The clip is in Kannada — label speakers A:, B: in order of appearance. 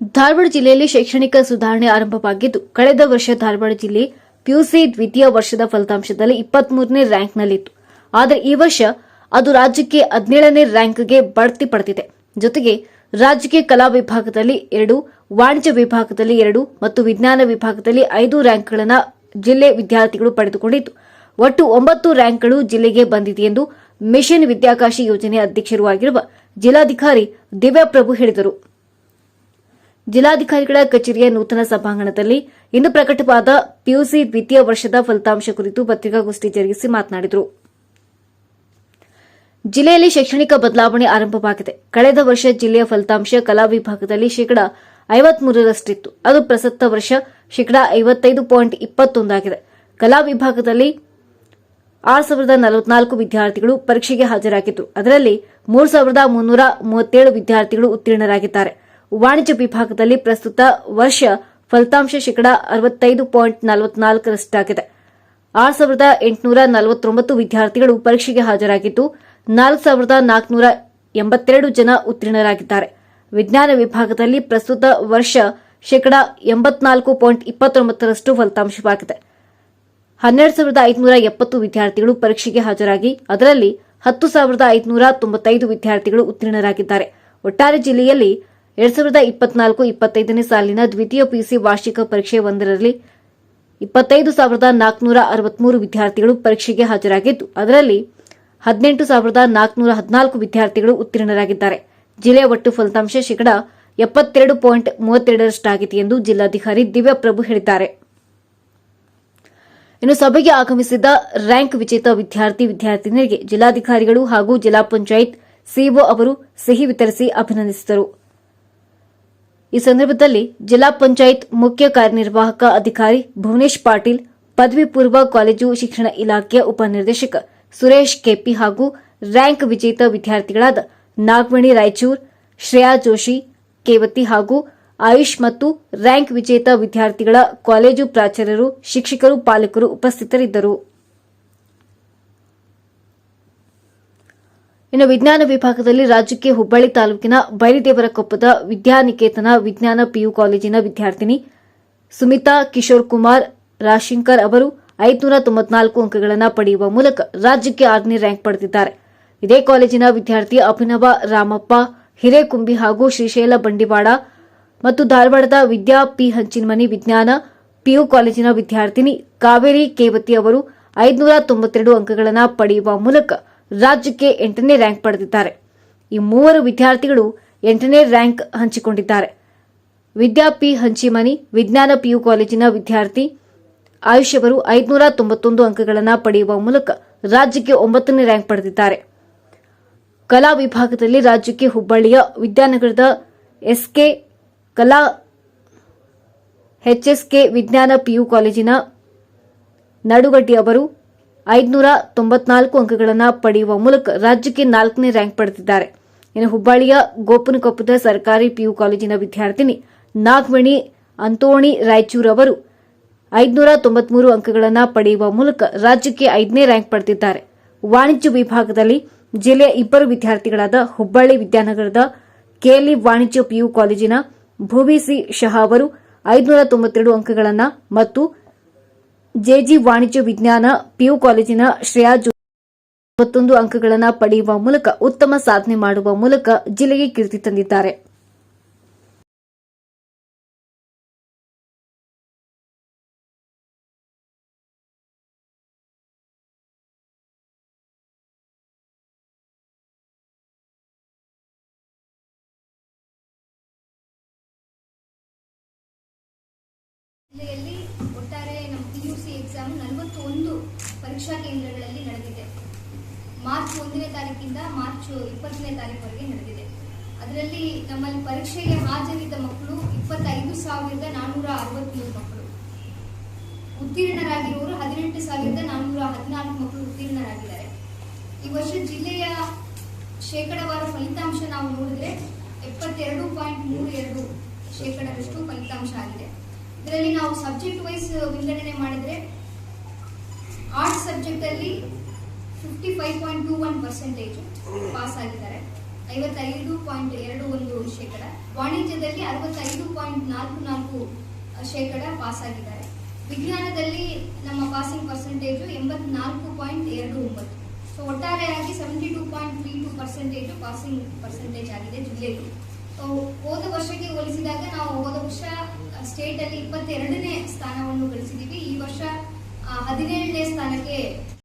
A: ಧಾರವಾಡ ಜಿಲ್ಲೆಯಲ್ಲಿ ಶೈಕ್ಷಣಿಕ ಸುಧಾರಣೆ ಆರಂಭವಾಗಿದ್ದು, ಕಳೆದ ವರ್ಷ ಧಾರವಾಡ ಜಿಲ್ಲೆ ಪಿಯುಸಿ ದ್ವಿತೀಯ ವರ್ಷದ ಫಲಿತಾಂಶದಲ್ಲಿ ಇಪ್ಪತ್ಮೂರನೇ ರ್ಯಾಂಕ್ನಲ್ಲಿತ್ತು. ಆದರೆ ಈ ವರ್ಷ ಅದು ರಾಜ್ಯಕ್ಕೆ ಹದಿನೇಳನೇ ರ್ಯಾಂಕ್ಗೆ ಬಡ್ತಿ ಪಡೆದಿದೆ. ಜೊತೆಗೆ ರಾಜ್ಯಕ್ಕೆ ಕಲಾ ವಿಭಾಗದಲ್ಲಿ ಎರಡು, ವಾಣಿಜ್ಯ ವಿಭಾಗದಲ್ಲಿ ಎರಡು ಮತ್ತು ವಿಜ್ಞಾನ ವಿಭಾಗದಲ್ಲಿ ಐದು ರ್ಯಾಂಕ್ಗಳನ್ನು ಜಿಲ್ಲೆ ವಿದ್ಯಾರ್ಥಿಗಳು ಪಡೆದುಕೊಂಡಿತ್ತು ಒಟ್ಟು ಒಂಬತ್ತು ರ್ಯಾಂಕ್ಗಳು ಜಿಲ್ಲೆಗೆ ಬಂದಿದೆ ಎಂದು ಮಿಷನ್ ವಿದ್ಯಾಕಾಶಿ ಯೋಜನೆ ಅಧ್ಯಕ್ಷರೂ ಆಗಿರುವ ಜಿಲ್ಲಾಧಿಕಾರಿ ದಿವ್ಯಾಪ್ರಭು ಹೇಳಿದರು. ಜಿಲ್ಲಾಧಿಕಾರಿಗಳ ಕಚೇರಿಯ ನೂತನ ಸಭಾಂಗಣದಲ್ಲಿ ಇಂದು ಪ್ರಕಟವಾದ ಪಿಯುಸಿ ದ್ವಿತೀಯ ವರ್ಷದ ಫಲಿತಾಂಶ ಕುರಿತು ಪತ್ರಿಕಾಗೋಷ್ಠಿ ಜರುಗಿಸಿ ಮಾತನಾಡಿದರು. ಜಿಲ್ಲೆಯಲ್ಲಿ ಶೈಕ್ಷಣಿಕ ಬದಲಾವಣೆ ಆರಂಭವಾಗಿದೆ. ಕಳೆದ ವರ್ಷ ಜಿಲ್ಲೆಯ ಫಲಿತಾಂಶ ಕಲಾ ವಿಭಾಗದಲ್ಲಿ ಶೇಕಡಾ ಐವತ್ಮೂರರಷ್ಟಿತ್ತು. ಅದು ಪ್ರಸಕ್ತ ವರ್ಷ ಶೇಕಡಾ ಐವತ್ತೈದು ಪಾಯಿಂಟ್ ಇಪ್ಪತ್ತೊಂದಾಗಿದೆ ಕಲಾ ವಿಭಾಗದಲ್ಲಿ ಆರು ಸಾವಿರದ ನಲವತ್ನಾಲ್ಕು ವಿದ್ಯಾರ್ಥಿಗಳು ಪರೀಕ್ಷೆಗೆ ಹಾಜರಾಗಿದ್ದು, ಅದರಲ್ಲಿ ಮೂರು ಸಾವಿರದ ಮುನ್ನೂರ ಮೂವತ್ತೇಳು ವಿದ್ಯಾರ್ಥಿಗಳು ಉತ್ತೀರ್ಣರಾಗಿದ್ದಾರೆ. ವಾಣಿಜ್ಯ ವಿಭಾಗದಲ್ಲಿ ಪ್ರಸ್ತುತ ವರ್ಷ ಫಲಿತಾಂಶ ಶೇಕಡಾ ಅರವತ್ತೈದು ಪಾಯಿಂಟ್ ನಲವತ್ನಾಲ್ಕರಷ್ಟಾಗಿದೆ. ಆರು ಸಾವಿರದ ಎಂಟುನೂರ ನಲವತ್ತೊಂಬತ್ತು ವಿದ್ಯಾರ್ಥಿಗಳು ಪರೀಕ್ಷೆಗೆ ಹಾಜರಾಗಿದ್ದು, ನಾಲ್ಕು ಸಾವಿರದ ನಾಲ್ಕುನೂರ ಎಂಬತ್ತೆರಡು ಜನ ಉತ್ತೀರ್ಣರಾಗಿದ್ದಾರೆ. ವಿಜ್ಞಾನ ವಿಭಾಗದಲ್ಲಿ ಪ್ರಸ್ತುತ ವರ್ಷ ಶೇಕಡಾ ಎಂಬತ್ನಾಲ್ಕು ಪಾಯಿಂಟ್ ಇಪ್ಪತ್ತೊಂಬತ್ತರಷ್ಟು ಫಲಿತಾಂಶವಾಗಿದೆ. ಹನ್ನೆರಡು ಸಾವಿರದ ಐದುನೂರ ಎಪ್ಪತ್ತು ವಿದ್ಯಾರ್ಥಿಗಳು ಪರೀಕ್ಷೆಗೆ ಹಾಜರಾಗಿ, ಅದರಲ್ಲಿ ಹತ್ತು ಸಾವಿರದ ಐದುನೂರ ತೊಂಬತ್ತೈದು ವಿದ್ಯಾರ್ಥಿಗಳು ಉತ್ತೀರ್ಣರಾಗಿದ್ದಾರೆ. ಒಟ್ಟಾರೆ ಜಿಲ್ಲೆಯಲ್ಲಿ ಎರಡ್ ಸಾವಿರದ ಇಪ್ಪತ್ನಾಲ್ಕು ಇಪ್ಪತ್ತೈದನೇ ಸಾಲಿನ ದ್ವಿತೀಯ ಪಿಯುಸಿ ವಾರ್ಷಿಕ ಪರೀಕ್ಷೆ ಒಂದರಲ್ಲಿ ಇಪ್ಪತ್ತೈದು ಸಾವಿರದ ನಾಲ್ಕುನೂರ ಅರವತ್ಮೂರು ವಿದ್ಯಾರ್ಥಿಗಳು ಪರೀಕ್ಷೆಗೆ ಹಾಜರಾಗಿದ್ದು, ಅದರಲ್ಲಿ ಹದಿನೆಂಟು ಸಾವಿರದ ನಾಲ್ಕುನೂರ ಹದಿನಾಲ್ಕು ವಿದ್ಯಾರ್ಥಿಗಳು ಉತ್ತೀರ್ಣರಾಗಿದ್ದಾರೆ. ಜಿಲ್ಲೆಯ ಒಟ್ಟು ಫಲಿತಾಂಶ ಶೇಕಡಾ ಎಪ್ಪತ್ತೆರಡು ಪಾಯಿಂಟ್ ಮೂವತ್ತೆರಡರಷ್ಟಾಗಿದೆ ಎಂದು ಜಿಲ್ಲಾಧಿಕಾರಿ ದಿವ್ಯಪ್ರಭು ಹೇಳಿದ್ದಾರೆ. ಇನ್ನು ಸಭೆಗೆ ಆಗಮಿಸಿದ ರ್ಯಾಂಕ್ ವಿಜೇತ ವಿದ್ಯಾರ್ಥಿ ವಿದ್ಯಾರ್ಥಿನಿಯರಿಗೆ ಜಿಲ್ಲಾಧಿಕಾರಿಗಳು ಹಾಗೂ ಜಿಲ್ಲಾ ಪಂಚಾಯತ್ ಸಿಇಒ ಅವರು ಸಿಹಿ ವಿತರಿಸಿ ಅಭಿನಂದಿಸಿದರು. ಈ ಸಂದರ್ಭದಲ್ಲಿ ಜಿಲ್ಲಾ ಪಂಚಾಯತ್ ಮುಖ್ಯ ಕಾರ್ಯನಿರ್ವಾಹಕ ಅಧಿಕಾರಿ ಭುವನೇಶ್ ಪಾಟೀಲ್, ಪದವಿ ಪೂರ್ವ ಕಾಲೇಜು ಶಿಕ್ಷಣ ಇಲಾಖೆಯ ಉಪನಿರ್ದೇಶಕ ಸುರೇಶ್ ಕೆಪಿ ಹಾಗೂ ರ್ಯಾಂಕ್ ವಿಜೇತ ವಿದ್ಯಾರ್ಥಿಗಳಾದ ನಾಗಮಣಿ ರಾಯಚೂರ್, ಶ್ರೇಯಾ ಜೋಶಿ, ಕೇವತಿ ಹಾಗೂ ಆಯುಷ್ ಮತ್ತು ರ್ಯಾಂಕ್ ವಿಜೇತ ವಿದ್ಯಾರ್ಥಿಗಳ ಕಾಲೇಜು ಪ್ರಾಚಾರ್ಯರು, ಶಿಕ್ಷಕರು, ಪಾಲಕರು ಉಪಸ್ಥಿತರಿದ್ದರು. ಇನ್ನು ವಿಜ್ಞಾನ ವಿಭಾಗದಲ್ಲಿ ರಾಜ್ಯಕ್ಕೆ ಹುಬ್ಬಳ್ಳಿ ತಾಲೂಕಿನ ಬೈರಿದೇವರಕೊಪ್ಪದ ವಿದ್ಯಾನಿಕೇತನ ವಿಜ್ಞಾನ ಪಿಯು ಕಾಲೇಜಿನ ವಿದ್ಯಾರ್ಥಿನಿ ಸುಮಿತಾ ಕಿಶೋರ್ ಕುಮಾರ್ ರಾಶಿಂಕರ್ ಅವರು ಐದುನೂರ ತೊಂಬತ್ನಾಲ್ಕು ಅಂಕಗಳನ್ನು ಪಡೆಯುವ ಮೂಲಕ ರಾಜ್ಯಕ್ಕೆ ಆರನೇ ರ್ಯಾಂಕ್ ಪಡೆದಿದ್ದಾರೆ. ಇದೇ ಕಾಲೇಜಿನ ವಿದ್ಯಾರ್ಥಿ ಅಭಿನವ ರಾಮಪ್ಪ, ಹಿರೇಕುಂಬಿ ಹಾಗೂ ಶ್ರೀಶೈಲ ಬಂಡಿವಾಡ ಮತ್ತು ಧಾರವಾಡದ ವಿದ್ಯಾ ಪಿ ಹಂಚಿನಮನಿ ವಿಜ್ಞಾನ ಪಿಯು ಕಾಲೇಜಿನ ವಿದ್ಯಾರ್ಥಿನಿ ಕಾವೇರಿ ಕೇವತಿ ಅವರು ಐದುನೂರ ತೊಂಬತ್ತೆರಡು ಅಂಕಗಳನ್ನು ಪಡೆಯುವ ಮೂಲಕ ರಾಜ್ಯಕ್ಕೆ ಎಂಟನೇ ರ್ಯಾಂಕ್ ಪಡೆದಿದ್ದಾರೆ. ಈ ಮೂವರು ವಿದ್ಯಾರ್ಥಿಗಳು ಎಂಟನೇ ರ್ಯಾಂಕ್ ಹಂಚಿಕೊಂಡಿದ್ದಾರೆ. ವಿದ್ಯಾ ಪಿ ಹಂಚಿಮನಿ, ವಿಜ್ಞಾನ ಪಿಯು ಕಾಲೇಜಿನ ವಿದ್ಯಾರ್ಥಿ. ಆಯುಷ್ ಅವರು ಐದುನೂರ ತೊಂಬತ್ತೊಂದು ಅಂಕಗಳನ್ನು ಪಡೆಯುವ ಮೂಲಕ ರಾಜ್ಯಕ್ಕೆ ಒಂಬತ್ತನೇ ರ್ಯಾಂಕ್ ಪಡೆದಿದ್ದಾರೆ. ಕಲಾ ವಿಭಾಗದಲ್ಲಿ ರಾಜ್ಯಕ್ಕೆ ಹುಬ್ಬಳ್ಳಿಯ ವಿದ್ಯಾನಗರದ ಎಸ್ಕೆ ಕಲಾ ಎಚ್ಎಸ್ಕೆ ವಿಜ್ಞಾನ ಪಿಯು ಕಾಲೇಜಿನ ನಡುಗಡ್ಡಿ ಅವರು ಐದುನೂರ ತೊಂಬತ್ನಾಲ್ಕು ಅಂಕಗಳನ್ನು ಪಡೆಯುವ ಮೂಲಕ ರಾಜ್ಯಕ್ಕೆ ನಾಲ್ಕನೇ ರ್ಯಾಂಕ್ ಪಡೆದಿದ್ದಾರೆ. ಇನ್ನು ಹುಬ್ಬಳ್ಳಿಯ ಗೋಪನಕೊಪ್ಪದ ಸರ್ಕಾರಿ ಪಿಯು ಕಾಲೇಜಿನ ವಿದ್ಯಾರ್ಥಿನಿ ನಾಗಮಣಿ ಅಂತೋಣಿ ರಾಯಚೂರ್ ಅವರು ಐದುನೂರ ತೊಂಬತ್ಮೂರು ಅಂಕಗಳನ್ನು ಪಡೆಯುವ ಮೂಲಕ ರಾಜ್ಯಕ್ಕೆ ಐದನೇ ರ್ಯಾಂಕ್ ಪಡೆದಿದ್ದಾರೆ. ವಾಣಿಜ್ಯ ವಿಭಾಗದಲ್ಲಿ ಜಿಲ್ಲೆಯ ಇಬ್ಬರು ವಿದ್ಯಾರ್ಥಿಗಳಾದ ಹುಬ್ಬಳ್ಳಿ ವಿದ್ಯಾನಗರದ ಕೆಎಲ್ಇ ವಾಣಿಜ್ಯ ಪಿಯು ಕಾಲೇಜಿನ ಭುವಿ ಸಿ ಶಹಾ ಅವರು ಐದುನೂರ ತೊಂಬತ್ತೆರಡು ಅಂಕಗಳನ್ನು ಮತ್ತು ಜೆಜಿ ವಾಣಿಜ್ಯ ವಿಜ್ಞಾನ, ಪಿಯು ಕಾಲೇಜಿನ ಶ್ರೇಯಾ ಜೋ ಮೂವತ್ತೊಂದು ಅಂಕಗಳನ್ನು ಪಡೆಯುವ ಮೂಲಕ ಉತ್ತಮ ಸಾಧನೆ ಮಾಡುವ ಮೂಲಕ ಜಿಲ್ಲೆಗೆ ಕೀರ್ತಿ ತಂದಿದ್ದಾರೆ.
B: ಜಿಲ್ಲೆಯಲ್ಲಿ ಒಟ್ಟಾರೆ ನಮ್ಮ ಪಿ ಯು ಸಿ ಎಕ್ಸಾಮ್ ನಲವತ್ತೊಂದು ಪರೀಕ್ಷಾ ಕೇಂದ್ರಗಳಲ್ಲಿ ನಡೆದಿದೆ. ಮಾರ್ಚ್ ಒಂದನೇ ತಾರೀಕಿಂದ ಮಾರ್ಚ್ ಇಪ್ಪತ್ತನೇ ತಾರೀಕುವರೆಗೆ ನಡೆದಿದೆ. ಅದರಲ್ಲಿ ನಮ್ಮಲ್ಲಿ ಪರೀಕ್ಷೆಗೆ ಹಾಜರಿದ್ದ ಮಕ್ಕಳು ಇಪ್ಪತ್ತೈದು ಸಾವಿರದ ನಾನ್ನೂರ ಅರವತ್ತ್ಮೂರು ಮಕ್ಕಳು. ಉತ್ತೀರ್ಣರಾಗಿರುವವರು ಹದಿನೆಂಟು ಸಾವಿರದ ನಾನ್ನೂರ ಹದಿನಾಲ್ಕು ಮಕ್ಕಳು ಉತ್ತೀರ್ಣರಾಗಿದ್ದಾರೆ. ಈ ವರ್ಷ ಜಿಲ್ಲೆಯ ಶೇಕಡವಾರು ಫಲಿತಾಂಶ ನಾವು ನೋಡಿದ್ರೆ ಎಪ್ಪತ್ತೆರಡು ಪಾಯಿಂಟ್ ಮೂರು ಎರಡು ಶೇಕಡದಷ್ಟು ಫಲಿತಾಂಶ ಆಗಿದೆ ಇದರಲ್ಲಿ ನಾವು ಸಬ್ಜೆಕ್ಟ್ ವೈಸ್ ವಿಂಗಡಣೆ ಮಾಡಿದ್ರೆ arts ಸಬ್ಜೆಕ್ಟಲ್ಲಿ fifty five point two one percentage pass ಆಗಿದ್ದಾರೆ. ಐವತ್ತೈದು ಪಾಯಿಂಟ್ ಎರಡು ಒಂದು ಶೇಕಡ. ವಾಣಿಜ್ಯದಲ್ಲಿ ಅರವತ್ತೈದು ಪಾಯಿಂಟ್ ನಾಲ್ಕು ನಾಲ್ಕು ಶೇಕಡ ಪಾಸ್ ಆಗಿದ್ದಾರೆ. ವಿಜ್ಞಾನದಲ್ಲಿ ನಮ್ಮ ಪಾಸಿಂಗ್ ಪರ್ಸೆಂಟೇಜು ಎಂಬತ್ನಾಲ್ಕು ಪಾಯಿಂಟ್ ಎರಡು ಒಂಬತ್ತು. ಸೊ, ಒಟ್ಟಾರೆಯಾಗಿ seventy two point three two percentage passing percentage ಆಗಿದೆ ಜಿಲ್ಲೆಯಲ್ಲಿ ಹೋದ ವರ್ಷಕ್ಕೆ ಹೋಲಿಸಿದಾಗ ನಾವು ಹೋದ ವರ್ಷ ಸ್ಟೇಟ್ ಅಲ್ಲಿ ಇಪ್ಪತ್ತೆರಡನೇ ಸ್ಥಾನವನ್ನು ಗಳಿಸಿದೀವಿ. ಈ ವರ್ಷ ಹದಿನೇಳನೇ ಸ್ಥಾನಕ್ಕೆ